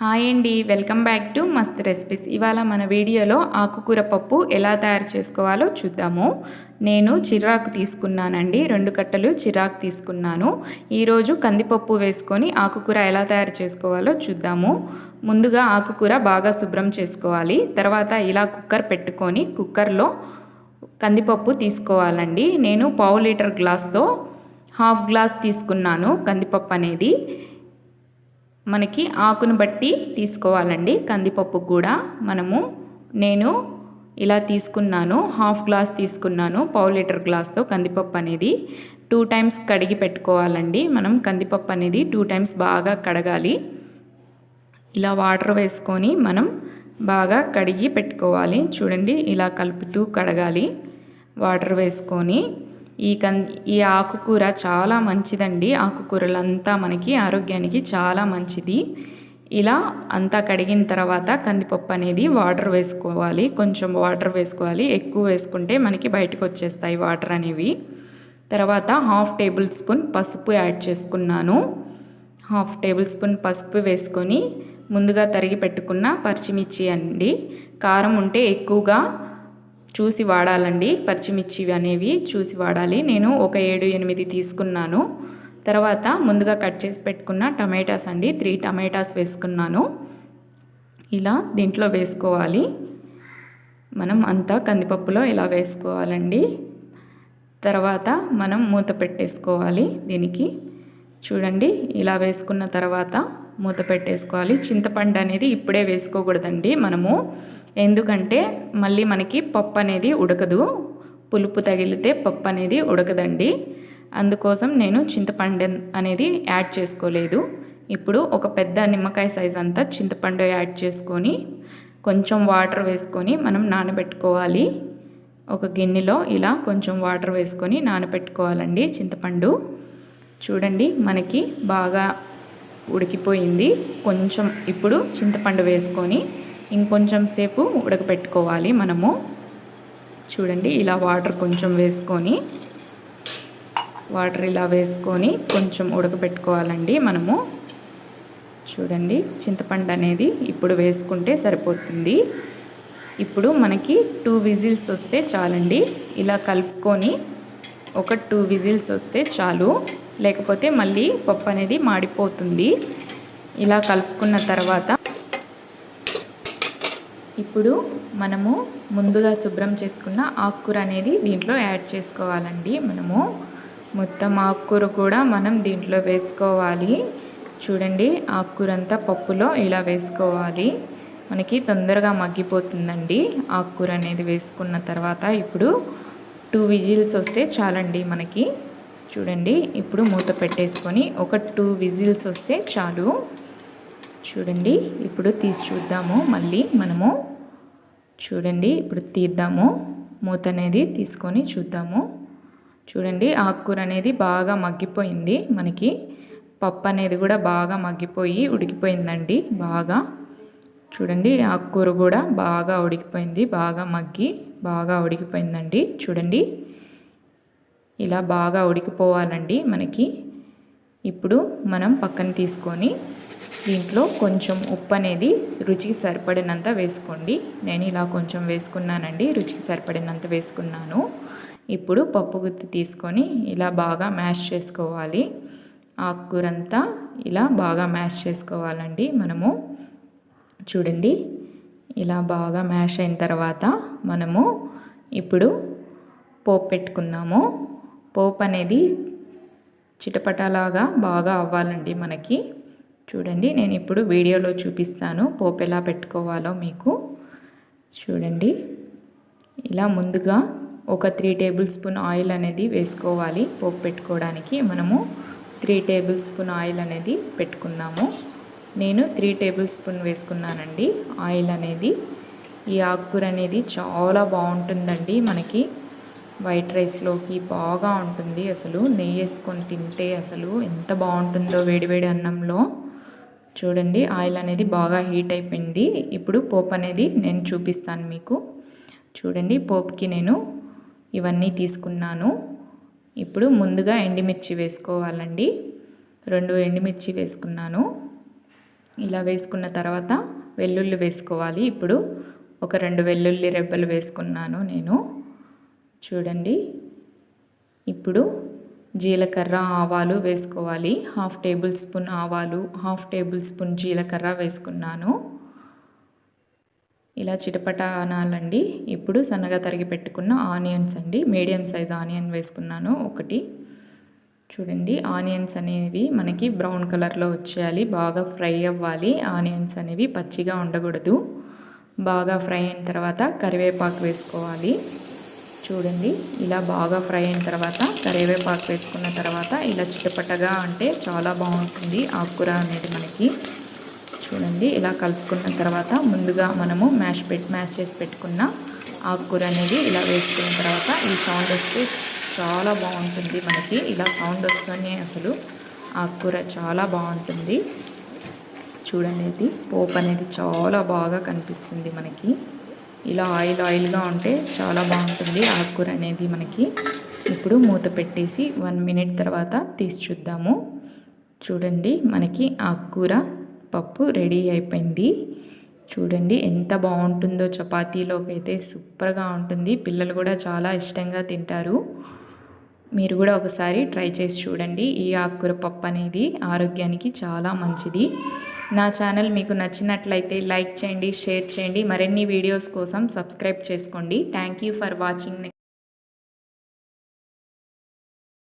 Hi అండి welcome back to Mast recipes. ఇవాళ మన వీడియోలో ఆకుకూర పప్పు ఎలా తయారు చేసుకోవాలో చూద్దాము. నేను చిరాకు తీసుకున్నానండి రెండు కట్టలు చిరాకు తీసుకున్నాను. ఈరోజు కందిపప్పు వేసుకొని ఆకుకూర ఎలా తయారు చేసుకోవాలో చూద్దాము. ముందుగా ఆకుకూర బాగా శుభ్రం చేసుకోవాలి. తర్వాత ఇలా కుక్కర్ పెట్టుకొని కుక్కర్లో కందిపప్పు తీసుకోవాలండి. నేను పావు లీటర్ గ్లాస్తో హాఫ్ గ్లాస్ తీసుకున్నాను కందిపప్పు అనేది. మనకి ఆకును బట్టి తీసుకోవాలండి. కందిపప్పు కూడా మనము నేను ఇలా తీసుకున్నాను. హాఫ్ గ్లాస్ తీసుకున్నాను. పావు లీటర్ గ్లాస్తో కందిపప్పు అనేది టూ టైమ్స్ కడిగి పెట్టుకోవాలండి. మనం కందిపప్పు అనేది టూ టైమ్స్ బాగా కడగాలి. ఇలా వాటర్ వేసుకొని మనం బాగా కడిగి పెట్టుకోవాలి. చూడండి ఇలా కలుపుతూ కడగాలి. వాటర్ వేసుకొని ఈ కం ఈ ఆకుకూర చాలా మంచిదండి. ఆకుకూరలంతా మనకి ఆరోగ్యానికి చాలా మంచిది. ఇలా అంతా కడిగిన తర్వాత కందిపప్పు అనేది వాటర్ వేసుకోవాలి. కొంచెం వాటర్ వేసుకోవాలి. ఎక్కువ వేసుకుంటే మనకి బయటకు వచ్చేస్తాయి వాటర్ అనేవి. తర్వాత హాఫ్ టేబుల్ స్పూన్ పసుపు యాడ్ చేసుకున్నాను. హాఫ్ టేబుల్ స్పూన్ పసుపు వేసుకొని ముందుగా తరిగి పెట్టుకున్న పచ్చిమిర్చి అండి. కారం ఉంటే ఎక్కువగా చూసి వాడాలండి. పచ్చిమిర్చి అనేవి చూసి వాడాలి. నేను ఒక ఏడు ఎనిమిది తీసుకున్నాను. తర్వాత ముందుగా కట్ చేసి పెట్టుకున్న టమాటాస్ అండి. త్రీ టమాటాస్ వేసుకున్నాను. ఇలా దీంట్లో వేసుకోవాలి. మనం అంతా కందిపప్పులో ఇలా వేసుకోవాలండి. తర్వాత మనం మూత పెట్టేసుకోవాలి దీనికి. చూడండి ఇలా వేసుకున్న తర్వాత మూత పెట్టేసుకోవాలి. చింతపండు అనేది ఇప్పుడే వేసుకోకూడదండి మనము. ఎందుకంటే మళ్ళీ మనకి పప్పు అనేది ఉడకదు. పులుపు తగిలితే పప్పు అనేది ఉడకదండి. అందుకోసం నేను చింతపండు అనేది యాడ్ చేసుకోలేదు. ఇప్పుడు ఒక పెద్ద నిమ్మకాయ సైజ్ అంతా చింతపండు యాడ్ చేసుకొని కొంచెం వాటర్ వేసుకొని మనం నానబెట్టుకోవాలి. ఒక గిన్నెలో ఇలా కొంచెం వాటర్ వేసుకొని నానబెట్టుకోవాలండి చింతపండు. చూడండి మనకి బాగా ఉడికిపోయింది. కొంచెం ఇప్పుడు చింతపండు వేసుకొని ఇంకొంచెం సేపు ఉడకపెట్టుకోవాలి మనము. చూడండి ఇలా వాటర్ కొంచెం వేసుకొని వాటర్ ఇలా వేసుకొని కొంచెం ఉడకపెట్టుకోవాలండి మనము. చూడండి చింతపండు అనేది ఇప్పుడు వేసుకుంటే సరిపోతుంది. ఇప్పుడు మనకి టూ విజిల్స్ వస్తే చాలండి. ఇలా కలుపుకొని ఒక టూ విజిల్స్ వస్తే చాలు. లేకపోతే మళ్ళీ పప్పు అనేది మాడిపోతుంది. ఇలా కలుపుకున్న తర్వాత ఇప్పుడు మనము ముందుగా శుభ్రం చేసుకున్న ఆకుకూర అనేది దీంట్లో యాడ్ చేసుకోవాలండి. మనము మొత్తం ఆకుకూర కూడా మనం దీంట్లో వేసుకోవాలి. చూడండి ఆకుకూర అంతా పప్పులో ఇలా వేసుకోవాలి. మనకి తొందరగా మగ్గిపోతుందండి ఆకుకూర అనేది వేసుకున్న తర్వాత. ఇప్పుడు టూ విజిల్స్ వస్తే చాలండి మనకి. చూడండి ఇప్పుడు మూత పెట్టేసుకొని ఒక టూ విజిల్స్ వస్తే చాలు. చూడండి ఇప్పుడు తీసి చూద్దాము. మళ్ళీ మనము చూడండి ఇప్పుడు తీద్దాము. మూత అనేది తీసుకొని చూద్దాము. చూడండి ఆకుకూర అనేది బాగా మగ్గిపోయింది. మనకి పప్పు అనేది కూడా బాగా మగ్గిపోయి ఉడికిపోయిందండి బాగా. చూడండి ఆకుకూర కూడా బాగా ఉడికిపోయింది బాగా మగ్గి బాగా ఉడికిపోయిందండి. చూడండి ఇలా బాగా ఉడికిపోవాలండి మనకి. ఇప్పుడు మనం పక్కన తీసుకొని దీంట్లో కొంచెం ఉప్పు అనేది రుచికి సరిపడినంత వేసుకోండి. నేను ఇలా కొంచెం వేసుకున్నానండి రుచికి సరిపడినంత వేసుకున్నాను. ఇప్పుడు పప్పు గుత్తి తీసుకొని ఇలా బాగా మ్యాష్ చేసుకోవాలి. ఆకుకూరంతా ఇలా బాగా మ్యాష్ చేసుకోవాలండి మనము. చూడండి ఇలా బాగా మ్యాష్ అయిన తర్వాత మనము ఇప్పుడు పోపు పెట్టుకుందాము. పోపు అనేది చిటపటలాగా బాగా అవ్వాలండి మనకి. చూడండి నేను ఇప్పుడు వీడియోలో చూపిస్తాను పోపు ఎలా పెట్టుకోవాలో మీకు. చూడండి ఇలా ముందుగా ఒక త్రీ టేబుల్ స్పూన్ ఆయిల్ అనేది వేసుకోవాలి పోపు పెట్టుకోవడానికి. మనము త్రీ టేబుల్ స్పూన్ ఆయిల్ అనేది పెట్టుకుందాము. నేను త్రీ టేబుల్ స్పూన్ వేసుకున్నానండి ఆయిల్ అనేది. ఈ ఆకుకూర అనేది చాలా బాగుంటుందండి మనకి. వైట్ రైస్లోకి బాగా ఉంటుంది అసలు. నెయ్యి వేసుకొని తింటే అసలు ఎంత బాగుంటుందో వేడివేడి అన్నంలో. చూడండి ఆయిల్ అనేది బాగా హీట్ అయిపోయింది. ఇప్పుడు పోపు అనేది నేను చూపిస్తాను మీకు. చూడండి పోపుకి నేను ఇవన్నీ తీసుకున్నాను. ఇప్పుడు ముందుగా ఎండిమిర్చి వేసుకోవాలండి. రెండు ఎండుమిర్చి వేసుకున్నాను. ఇలా వేసుకున్న తర్వాత వెల్లుల్లి వేసుకోవాలి. ఇప్పుడు ఒక రెండు వెల్లుల్లి రెబ్బలు వేసుకున్నాను నేను. చూడండి ఇప్పుడు జీలకర్ర ఆవాలు వేసుకోవాలి. హాఫ్ టేబుల్ స్పూన్ ఆవాలు హాఫ్ టేబుల్ స్పూన్ జీలకర్ర వేసుకున్నాను. ఇలా చిటపట అనాలండి ఇప్పుడు సన్నగా తరిగి పెట్టుకున్న ఆనియన్స్ అండి. మీడియం సైజ్ ఆనియన్ వేసుకున్నాను. ఒకటి. చూడండి ఆనియన్స్ అనేవి మనకి బ్రౌన్ కలర్లో వచ్చేయాలి. బాగా ఫ్రై అవ్వాలి. ఆనియన్స్ అనేవి పచ్చిగా ఉండకూడదు. బాగా ఫ్రై అయిన తర్వాత కరివేపాకు వేసుకోవాలి. చూడండి. ఇలా బాగా ఫ్రై అయిన తర్వాత కరివేపాకు వేసుకున్న తర్వాత ఇలా చిటపటగా అంటే చాలా బాగుంటుంది ఆకుకూర అనేది మనకి. చూడండి. ఇలా కలుపుకున్న తర్వాత ముందుగా మనము మ్యాష్ పెట్టి మ్యాష్ చేసి పెట్టుకున్న ఆకుకూర అనేది ఇలా వేసుకున్న తర్వాత ఈ సౌండ్ వస్తే చాలా బాగుంటుంది మనకి. ఇలా సౌండ్ వస్తూనే అసలు ఆకుకూర చాలా బాగుంటుంది. చూడండి. ఇది పోపు అనేది చాలా బాగా కనిపిస్తుంది మనకి. ఇలా ఆయిల్ ఆయిల్గా ఉంటే చాలా బాగుంటుంది. ఆకుకూర అనేది మనకి ఇప్పుడు మూత పెట్టేసి వన్ మినిట్ తర్వాత తీసి చూద్దాము. చూడండి మనకి ఆకుకూర పప్పు రెడీ అయిపోయింది. చూడండి ఎంత బాగుంటుందో చపాతీలోకి అయితే సూపర్గా ఉంటుంది. పిల్లలు కూడా చాలా ఇష్టంగా తింటారు. మీరు కూడా ఒకసారి ట్రై చేసి చూడండి. ఈ ఆకుకూర పప్పు అనేది ఆరోగ్యానికి చాలా మంచిది. నా ఛానల్ మీకు నచ్చినట్లయితే లైక్ చేయండి షేర్ చేయండి. మరిన్ని వీడియోస్ కోసం సబ్స్క్రైబ్ చేసుకోండి. Thank you for watching